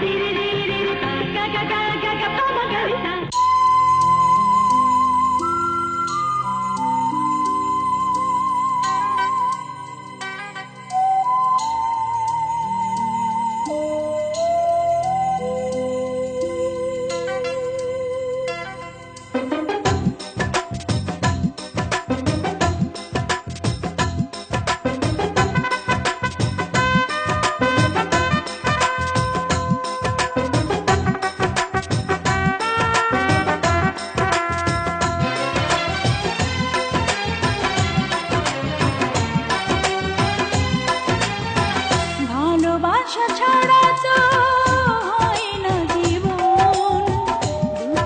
Dee dee dee.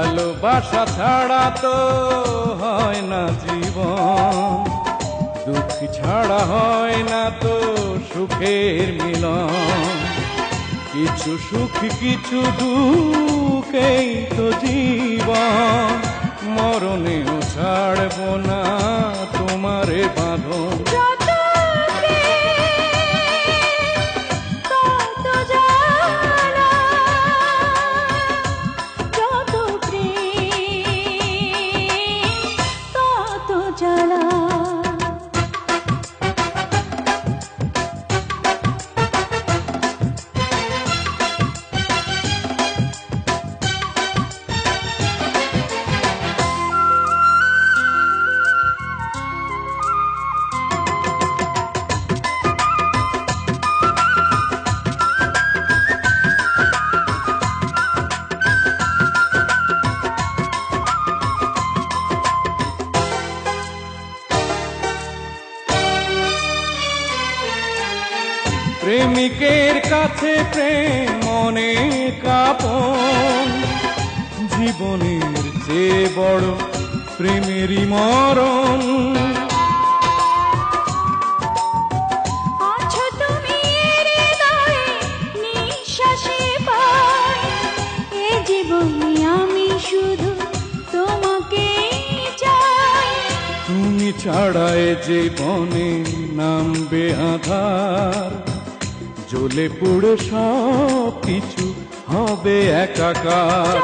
ভালোবাসা ছাড়া তো হয় না জীবন। দুঃখ ছাড়া হয় না তো সুখের মিলন। কিছু সুখ, কিছু দুঃখেই তো জীবন। মরণেও ছাড়ব না প্রেমিকের কাছে প্রেম মনে আপন। জীবনের চেয়ে বড় প্রেমেরই মরণ। তুমি জীবনে ছাড়ায় যে বনে নামবে আধার। জ্বলে পুড়ে সব কিছু হবে একাকার।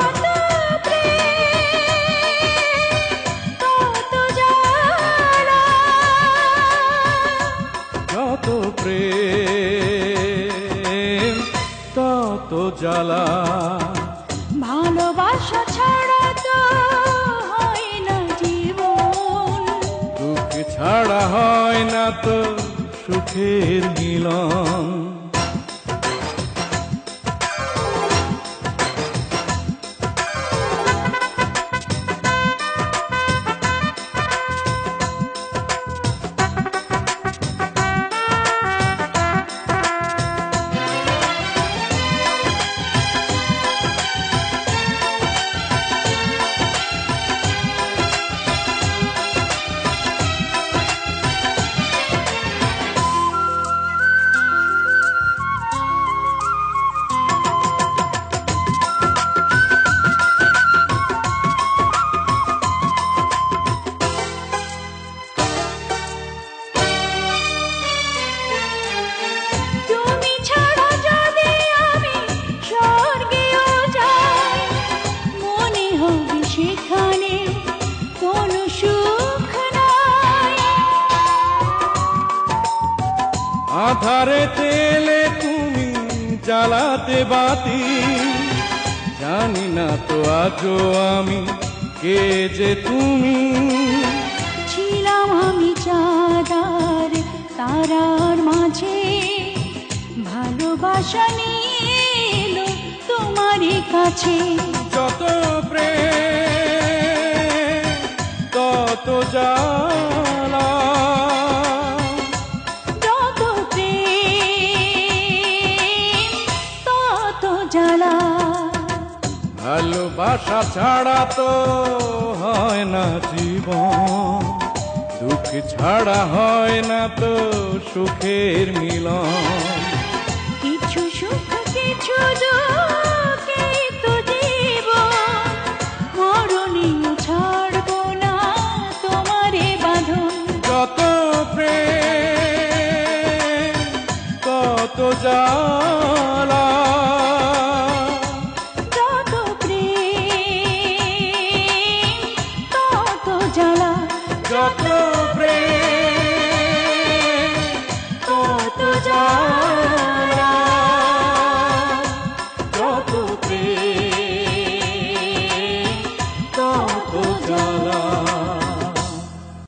যত প্রেম তত জ্বালা। ভালোবাসা ছাড়া তো হয় না জীবন। দুঃখ ছাড়া হয় না তো সুখের মিলন। আধারে তেলে তুমি জ্বালাতে বাতি। জানি না তো আজও আমি কে যে তুমি। ছিলাম আমি চাঁদার তারার মাঝে। ভালোবাসা নিয়ে তোমারই কাছে। যত প্রেম ভালোবাসা ছাড়া তো হয় না জীবন দুঃখ ছাড়া হয় না তো সুখের মিলন। কিছু সুখ কিছু দুঃখ